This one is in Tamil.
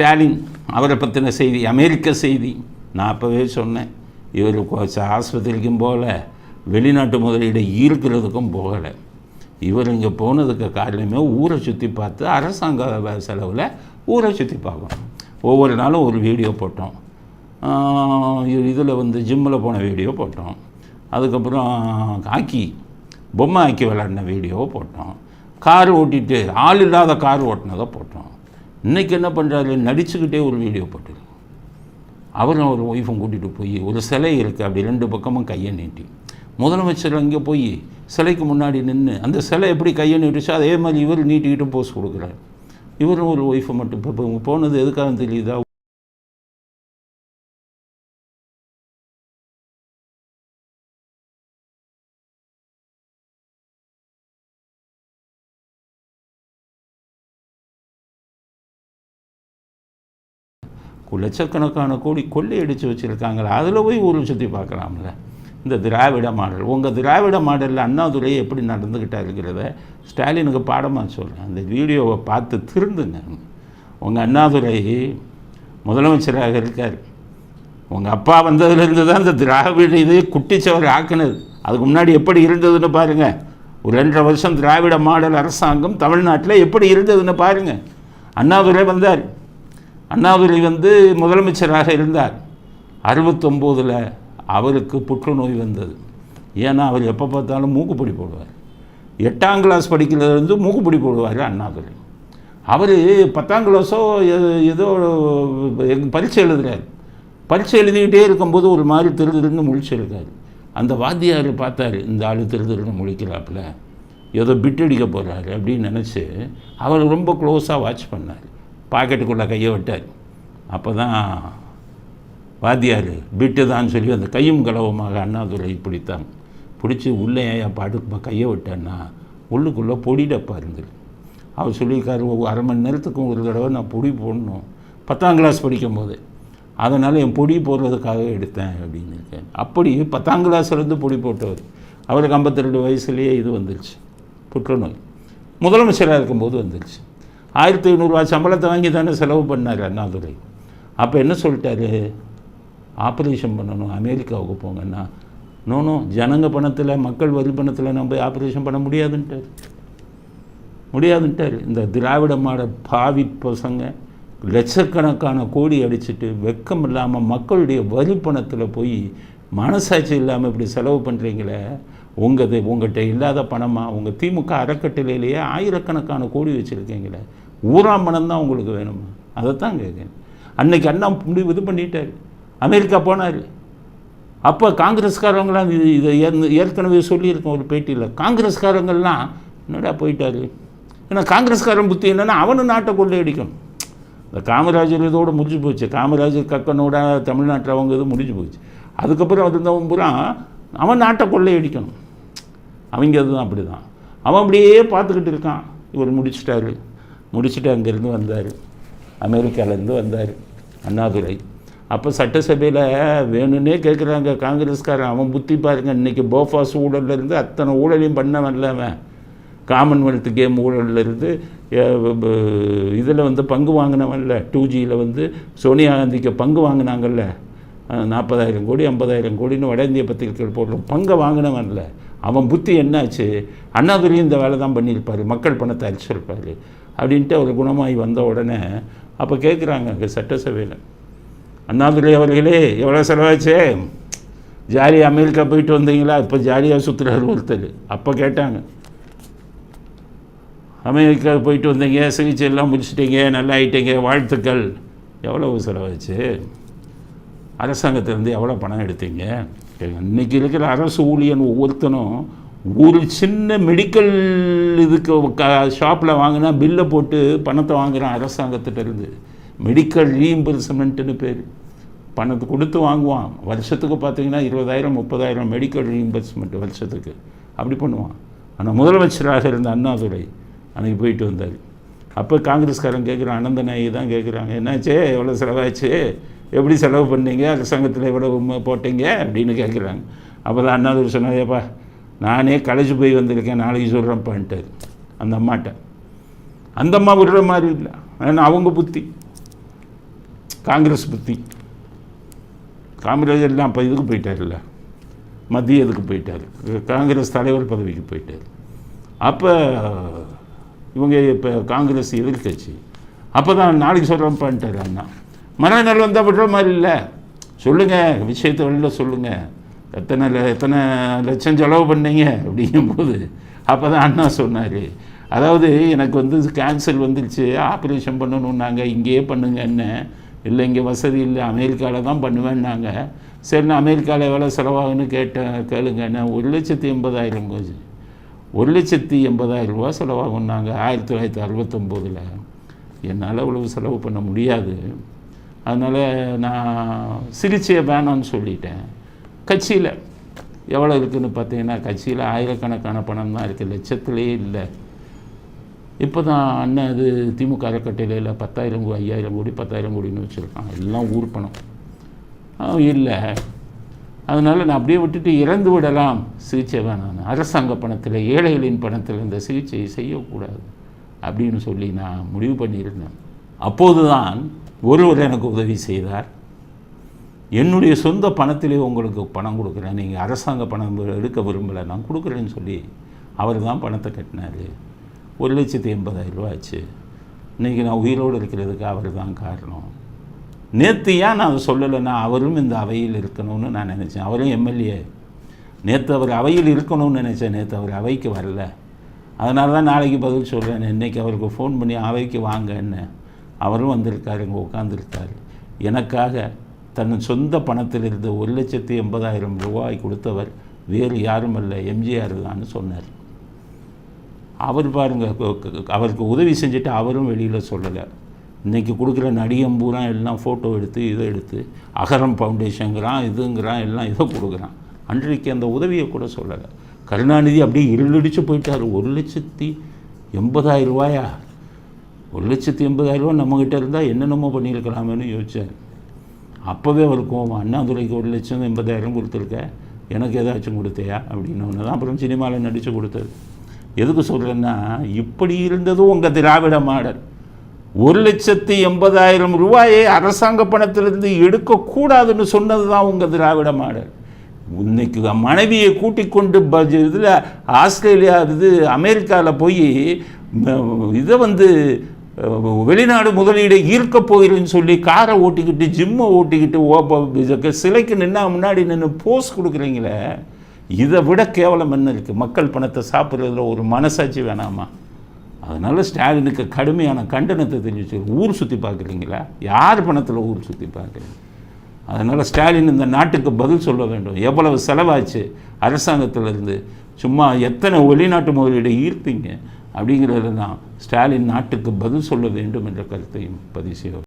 ஸ்டாலின் அவரை பற்றின செய்தி அமெரிக்க செய்தி. நான் அப்போவே சொன்னேன் இவர் ஆஸ்பத்திரிக்கும் போகல வெளிநாட்டு முதலீடு ஈர்க்கிறதுக்கும் போகலை. இவர் இங்கே போனதுக்கு காரணமே ஊரை சுற்றி பார்த்து அரசாங்க செலவில் ஊரை சுற்றி பார்க்கணும். ஒவ்வொரு நாளும் ஒரு வீடியோ போட்டோம். இதில் வந்து ஜிம்மில் போன வீடியோ போட்டோம். அதுக்கப்புறம் ஹாக்கி பொம்மை ஹாக்கி விளாடின வீடியோவை போட்டோம். கார் ஓட்டிட்டு ஆள் இல்லாத கார் ஓட்டினதை போட்டோம். இன்றைக்கி என்ன பண்ணுறாரு நடிச்சுக்கிட்டே ஒரு வீடியோ போட்டு அவரும் ஒரு ஒய்ஃபும் கூட்டிகிட்டு போய் ஒரு சிலை இருக்குது அப்படி ரெண்டு பக்கமும் கையை நீட்டி. முதலமைச்சர் அங்கே போய் சிலைக்கு முன்னாடி நின்று அந்த சிலை எப்படி கையை நீட்டுச்சோ அதே மாதிரி இவர் நீட்டிக்கிட்டு போஸ் கொடுக்குறாரு. இவரும் ஒரு ஒய்ஃபை மட்டும் இப்போ இப்போ போனது எதுக்காக தெரியுதா? லட்சக்கணக்கான கோடி கொள்ளையடித்து வச்சுருக்காங்களே அதில் போய் ஊரில் சுற்றி பார்க்கலாம்ல. இந்த திராவிட மாடல் உங்கள் திராவிட மாடலில் அண்ணாதுரை எப்படி நடந்துக்கிட்டா இருக்கிறத ஸ்டாலினுக்கு பாடமாக சொல்கிறேன் அந்த வீடியோவை பார்த்து திருந்துங்க உங்கள் அண்ணாதுரை முதலமைச்சராக இருக்கார். உங்கள் அப்பா வந்ததுலேருந்து தான் இந்த திராவிட இது குட்டிச்சவர் ஆக்குனது. அதுக்கு முன்னாடி எப்படி இருந்ததுன்னு பாருங்கள் ஒரு ரெண்டரை வருஷம் திராவிட மாடல் அரசாங்கம் தமிழ்நாட்டில் எப்படி இருந்ததுன்னு பாருங்கள் அண்ணாதுரை வந்தார். அண்ணாதுரை வந்து முதலமைச்சராக இருந்தார். அறுபத்தொம்போதில் அவருக்கு புற்றுநோய் வந்தது. ஏன்னா அவர் எப்போ பார்த்தாலும் மூக்குப்பொடி போடுவார். எட்டாம் கிளாஸ் படிக்கிறதுலேருந்து மூக்குப்பொடி போடுவார் அண்ணாதுரை. அவர் பத்தாம் கிளாஸோ எ- ஏதோ எங்க- பரீட்சை எழுதுகிறார் பரீட்சை எழுதிக்கிட்டே இருக்கும்போது ஒரு மாதிரி திரு திருன்னு முழிச்சிருக்காரு அந்த வாத்தியார் பார்த்தாரு இந்த ஆள் திரு திருன்னு முழிக்கிறாப்புல. ஏதோ பிட் அடிக்க போகிறாரு அப்படின்னு நினச்சி அவர் ரொம்ப க்ளோஸாக வாட்ச் பண்ணார். பாக்கெட்டுக்குள்ளே கையை விட்டார். அப்போ தான் வாத்தியார் பிட்டு தான் சொல்லி அந்த கையும் கலவமாக அண்ணாதுரை பிடித்தாங்க பிடிச்சி உள்ளே ஏன் பாட்டு கையை விட்டேன்னா உள்ளுக்குள்ளே பொடி டப்பா இருந்தது அவர் சொல்லியிருக்காரு ஒரு அரை மணி நேரத்துக்கும் ஒரு தடவை நான் பொடி போடணும். பத்தாம் கிளாஸ் படிக்கும் போது அதனால் என் பொடி போடுறதுக்காக எடுத்தேன் அப்படின்னு இருக்கேன். அப்படி பத்தாம் கிளாஸ்லேருந்து பொடி போட்டவர். அவருக்கு 52 வயசுலேயே இது வந்துருச்சு புற்றுநோய். முதலமைச்சராக இருக்கும்போது வந்துருச்சு. ஆயிரத்தி ஐநூறுரூவா சம்பளத்தை வாங்கி தானே செலவு பண்ணார் அண்ணாதுரை. அப்போ என்ன சொல்லிட்டாரு? ஆப்ரேஷன் பண்ணணும் அமெரிக்காவுக்கு போங்கன்னா. நோனோ ஜனங்க பணத்தில் மக்கள் வரி பணத்தில் நம்ம ஆப்ரேஷன் பண்ண முடியாதுன்ட்டார். முடியாதுன்ட்டார். இந்த திராவிட மாட பாவி பசங்க லட்சக்கணக்கான கோடி அடிச்சுட்டு வெக்கம் இல்லாமல் மக்களுடைய வரி பணத்தில் போய் மனசாட்சி இல்லாமல் இப்படி செலவு பண்ணுறீங்களே உங்கது உங்கள்கிட்ட இல்லாத பணமா? உங்கள் திமுக அறக்கட்டளையிலேயே ஆயிரக்கணக்கான கோடி வச்சுருக்கீங்களே. ஊராம் பணம் தான் உங்களுக்கு வேணுமா? அதைத்தான் கேட்குறேன். அன்னைக்கு அண்ணா முடிவு இது பண்ணிட்டார். அமெரிக்கா போனார். அப்போ காங்கிரஸ்காரங்களாம் இது இதை ஏற்கனவே சொல்லியிருக்கோம் ஒரு பேட்டியில். காங்கிரஸ்காரங்கள்லாம் என்னடா போயிட்டார்? ஏன்னா காங்கிரஸ்காரன் புத்தி என்னென்னா அவனும் நாட்டை கொள்ளையடிக்கணும். இந்த காமராஜர் இதோடு முடிஞ்சு போச்சு. காமராஜர் கக்கனோட தமிழ்நாட்டில் அவங்க இது முடிஞ்சு போச்சு. அதுக்கப்புறம் இருந்தவன் பூரா அவன் நாட்டை கொள்ளையடிக்கணும். அவங்க அதுதான் அப்படி தான் அவன் அப்படியே பார்த்துக்கிட்டு இருக்கான். இவர் முடிச்சிட்டாரு. முடிச்சுட்டு அங்கேருந்து வந்தார். அமெரிக்காவிலேருந்து வந்தார். அண்ணாதுரை. அப்போ சட்டசபையில் வேணும்னே கேட்குறாங்க காங்கிரஸ்காரன் அவன் புத்தி பாருங்க இன்றைக்கி போஃபாஸ் ஊழல்ல இருந்து அத்தனை ஊழலையும் பண்ணவன்ல அவன். காமன்வெல்த் கேம் ஊழல்ல இருந்து இதில் வந்து பங்கு வாங்கினவன்ல டூ ஜியில் வந்து சோனியா காந்திக்கு பங்கு வாங்கினாங்கல்ல. நாற்பதாயிரம் கோடி ஐம்பதாயிரம் கோடின்னு வட இந்திய பத்திரிகைகள் போடுறோம். பங்கை வாங்கினவன்ல அவன் புத்தி என்னாச்சு? அண்ணாதுரையும் இந்த வேலை தான் பண்ணியிருப்பார். மக்கள் பணத்தை அரிச்சிருப்பார் அப்படின்ட்டு அவர் குணமாகி வந்த உடனே அப்போ கேட்குறாங்க அங்கே சட்டசபையில். அண்ணாதுரை அவர்களே எவ்வளோ செலவாச்சு? ஜாலியாக அமெரிக்கா போயிட்டு வந்தீங்களா? இப்போ ஜாலியாக சுற்றுறாரு ஒருத்தர். அப்போ கேட்டாங்க. அமெரிக்கா போயிட்டு வந்தீங்க சிகிச்சை எல்லாம் முடிச்சிட்டீங்க நல்லா ஆயிட்டீங்க வாழ்த்துக்கள். எவ்வளவு செலவாச்சு? அரசாங்கத்திலேருந்து எவ்வளோ பணம் எடுத்தீங்க? இன்னைக்கு இருக்கிற அரசு ஊழியன் ஒவ்வொருத்தனும் ஒரு சின்ன மெடிக்கல் இதுக்கு ஷாப்பில் வாங்கினா பில்லை போட்டு பணத்தை வாங்குகிறான் அரசாங்கத்திட்டருந்து மெடிக்கல் ரீஇம்பர்ஸ்மெண்ட்டுன்னு பேர். பணத்தை கொடுத்து வாங்குவான். வருஷத்துக்கு பார்த்தீங்கன்னா இருபதாயிரம் முப்பதாயிரம் மெடிக்கல் ரீஇம்பர்ஸ்மெண்ட் வருஷத்துக்கு. அப்படி பண்ணுவான். ஆனால் முதலமைச்சராக இருந்த அண்ணாதுரை அன்னைக்கு போயிட்டு வந்தார். அப்போ காங்கிரஸ்காரன் கேட்குறான் அனந்த நாயகி தான் கேட்குறாங்க என்னாச்சு? எவ்வளோ செலவாச்சு? எப்படி செலவு பண்ணீங்க? சங்கத்தில் எவ்வளோ போட்டீங்க? அப்படின்னு கேட்குறாங்க அப்போ தான் அண்ணாதூர் சொன்னாப்பா நானே களைச்சு போய் வந்திருக்கேன் நாளைக்கு சொல்கிறேன்ப்பான்ட்டு அந்த அம்மாட்ட. அந்த அம்மா விடுற மாதிரி இல்லை. ஏன்னா அவங்க புத்தி. காங்கிரஸ் புத்தி. காங்கிரஸ் எல்லாம் இப்போ இதுக்கு போயிட்டார்ல மத்திய இதுக்கு போயிட்டார். காங்கிரஸ் தலைவர் பதவிக்கு போயிட்டார். அப்போ இவங்க இப்போ காங்கிரஸ் எதிர்கட்சி அப்போ தான் நாளைக்கு சொல்கிறேன்ப்பான்ட்டார் அண்ணா. மனநலம் வந்தால் விடுற மாதிரி இல்லை. சொல்லுங்கள் விஷயத்தை வெளியில் சொல்லுங்கள் எத்தனை ல- எத்தனை லட்சம் செலவு பண்ணீங்க அப்படிங்கும்போது அப்போ தான் அண்ணா சொன்னார். அதாவது எனக்கு வந்து கேன்சல் வந்துருச்சு ஆப்ரேஷன் பண்ணணுன்னாங்க இங்கேயே பண்ணுங்க என்ன இல்லை இங்கே வசதி இல்லை அமெரிக்காவில் தான் பண்ணுவேன்னாங்க. சரி நான் அமெரிக்காவில் எவ்வளோ செலவாகுன்னு கேட்டேன் கேளுங்க என்ன ஒரு லட்சத்தி எண்பதாயிரம் போச்சு. ஒரு லட்சத்தி எண்பதாயிரம் ரூபா செலவாகுன்னாங்க ஆயிரத்தி தொள்ளாயிரத்தி அறுபத்தொம்போதில். என்னால் இவ்வளவு செலவு பண்ண முடியாது. அதனால் நான் சிகிச்சையை வேணாம்னு சொல்லிட்டேன். கட்சியில் எவ்வளோ இருக்குதுன்னு பார்த்தீங்கன்னா கட்சியில் ஆயிரக்கணக்கான பணம் தான் இருக்குது லட்சத்துலேயே இல்லை. இப்போ தான் அண்ணன் அது திமுக அறக்கட்டளையில் பத்தாயிரம் கோடி ஐயாயிரம் கோடி பத்தாயிரம் கோடின்னு வச்சுருக்கான் எல்லாம் ஊர் பணம். இல்லை. அதனால் நான் அப்படியே விட்டுட்டு இறந்து விடலாம். சிகிச்சை வேணாம். அரசாங்க பணத்தில் ஏழைகளின் பணத்தில் இந்த சிகிச்சையை செய்யக்கூடாது அப்படின்னு சொல்லி நான் முடிவு பண்ணியிருந்தேன். அப்போது தான் ஒருவர் எனக்கு உதவி செய்தார். என்னுடைய சொந்த பணத்திலே உங்களுக்கு பணம் கொடுக்குறேன். நீங்கள் அரசாங்க பணம் எடுக்க விரும்பலை நான் கொடுக்குறேன்னு சொல்லி அவர் தான் பணத்தை கட்டினார். ஒரு லட்சத்தி எண்பதாயிரம் ரூபா ஆச்சு. இன்றைக்கி நான் உயிரோடு இருக்கிறதுக்கு அவர் தான் காரணம். நேற்று ஏன் நான் அதை சொல்லலைன்னா அவரும் இந்த அவையில் இருக்கணும்னு நான் நினச்சேன். அவரும் எம்எல்ஏ. நேற்று அவர் அவையில் இருக்கணும்னு நினச்சேன். நேற்று அவர் அவைக்கு வரல. அதனால தான் நாளைக்கு பதில் சொல்கிறேன் இன்றைக்கி அவருக்கு ஃபோன் பண்ணி அவைக்கு வாங்கன்னு. அவரும் வந்திருக்காரு இங்கே உட்காந்துருக்காரு எனக்காக தன் சொந்த பணத்தில் இருந்த ஒரு லட்சத்தி எண்பதாயிரம் ரூபாய் கொடுத்தவர் வேறு யாரும் இல்லை எம்ஜிஆர் தான்னு சொன்னார். அவர் பாருங்க அவருக்கு உதவி செஞ்சுட்டு அவரும் வெளியில் சொல்லலை. இன்றைக்கி கொடுக்குற நடிகம் பூரா எல்லாம் ஃபோட்டோ எடுத்து இதை எடுத்து அகரம் ஃபவுண்டேஷனுங்கிறான் இதுங்கிறான் எல்லாம் இதை கொடுக்குறான். அன்றைக்கு அந்த உதவியை கூட சொல்லலை. கருணாநிதி அப்படியே இருளடிச்சு போயிட்டார். ஒரு லட்சத்தி எண்பதாயிரம் ரூபாயா? ஒரு லட்சத்தி எண்பதாயிரரூவா நம்மக்கிட்ட இருந்தால் என்னென்னமோ பண்ணியிருக்கலாமேன்னு யோசித்தார் அப்போவே அவர் கோவம் அண்ணாதுரைக்கு ஒரு லட்சம் எண்பதாயிரம் கொடுத்துருக்க. எனக்கு ஏதாச்சும் கொடுத்தையா? அப்படின்னு ஒன்று தான். அப்புறம் சினிமாவில் நடித்து கொடுத்தது. எதுக்கு சொல்கிறேன்னா இப்படி இருந்ததும் உங்கள் திராவிட மாடல். ஒரு லட்சத்தி எண்பதாயிரம் ரூபாயை அரசாங்க பணத்திலிருந்து எடுக்கக்கூடாதுன்னு சொன்னது தான் உங்கள் திராவிட மாடல். இன்னைக்கு மனைவியை கூட்டிக் கொண்டு இதில் ஆஸ்திரேலியா இது அமெரிக்காவில் போய் இதை வந்து வெளிநாடு முதலீடை ஈர்க்க போகிறேன்னு சொல்லி காரை ஓட்டிக்கிட்டு ஜிம்மை ஓட்டிக்கிட்டு சிலைக்கு நின்னா முன்னாடி நின்று போஸ் கொடுக்குறீங்களே இதை விட கேவலம் என்ன இருக்குது மக்கள் பணத்தை சாப்பிட்றதுல ஒரு மனசாட்சி வேணாமா? அதனால் ஸ்டாலினுக்கு கடுமையான கண்டனத்தை தெரிஞ்சு ஊர் சுற்றி பார்க்குறீங்களா? யார் பணத்தில் ஊர் சுற்றி பார்க்குறீங்க? அதனால் ஸ்டாலின் இந்த நாட்டுக்கு பதில் சொல்ல வேண்டும். எவ்வளவு செலவாச்சு? அரசாங்கத்திலேருந்து சும்மா எத்தனை வெளிநாட்டு முதலீடு ஈர்த்திங்க? அப்படிங்கிறது தான் ஸ்டாலின் நாட்டுக்கு பதில் சொல்ல வேண்டும் என்ற கருத்தையும் பதிவு செய்வோம்